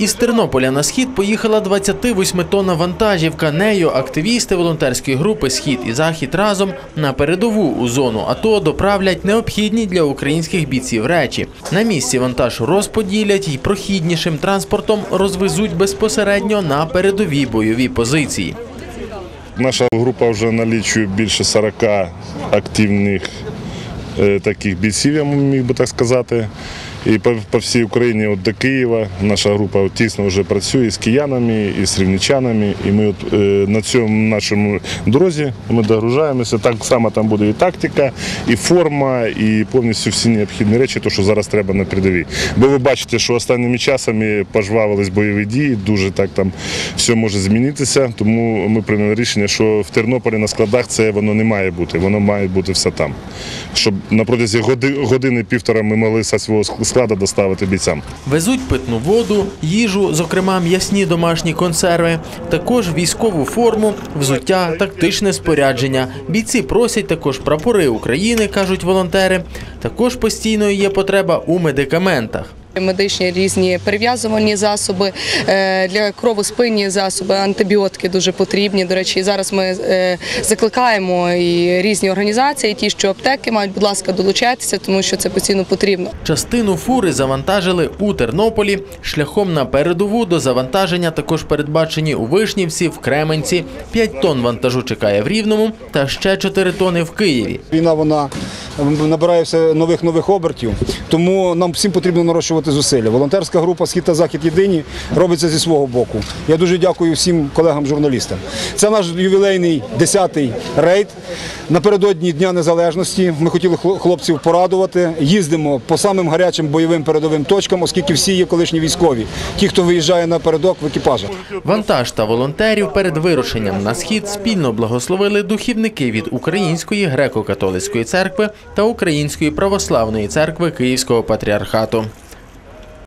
Із Тернополя на схід поїхала 28-тонна вантажівка. Нею активісти волонтерської групи Схід і Захід разом на передову у зону АТО доправлять необхідні для українських бійців речі. На місці вантаж розподілять і прохіднішим транспортом розвезуть безпосередньо на передові бойові позиції. Наша група вже налічує більше 40 активних е, таких бійців, я міг би так сказати. І по, по всій Україні от до Києва наша група от тісно вже працює з киянами, і з рівничанами. І ми от, е, на цьому нашому дорозі ми догружаємося. Так само там буде і тактика, і форма, і повністю всі необхідні речі, то що зараз треба на передовій. Бо ви бачите, що останніми часами пожвавились бойові дії, дуже так там все може змінитися. Тому ми прийняли рішення, що в Тернополі на складах це воно не має бути, воно має бути все там. Щоб на протязі години-півтора ми могли свого складу доставити бійцям. Везуть питну воду, їжу, зокрема м'ясні домашні консерви, також військову форму, взуття, тактичне спорядження. Бійці просять також прапори України, кажуть волонтери. Також постійно є потреба у медикаментах. Медичні різні перев'язувальні засоби е, для кровоспинні засоби, антибіотики дуже потрібні. До речі, зараз ми е, закликаємо і різні організації, ті, що аптеки мають, будь ласка, долучайтеся, тому що це постійно потрібно. Частину фури завантажили у Тернополі. Шляхом на передову до завантаження також передбачені у Вишнівці, в Кременці. 5 тонн вантажу чекає в Рівному та ще 4 тони в Києві. Війна вона набирає все нових нових обертів, тому нам всім потрібно нарощувати зусилля. Волонтерська група Схід та Захід єдині робиться зі свого боку. Я дуже дякую всім колегам-журналістам. Це наш ювілейний 10-й рейд. Напередодні Дня Незалежності ми хотіли хлопців порадувати. Їздимо по самим гарячим бойовим передовим точкам, оскільки всі є колишні військові. Ті, хто виїжджає на передок в екіпажах. Вантаж та волонтерів перед вирушенням на схід спільно благословили духівники від Української греко-католицької церкви та Української православної церкви Київського патріархату.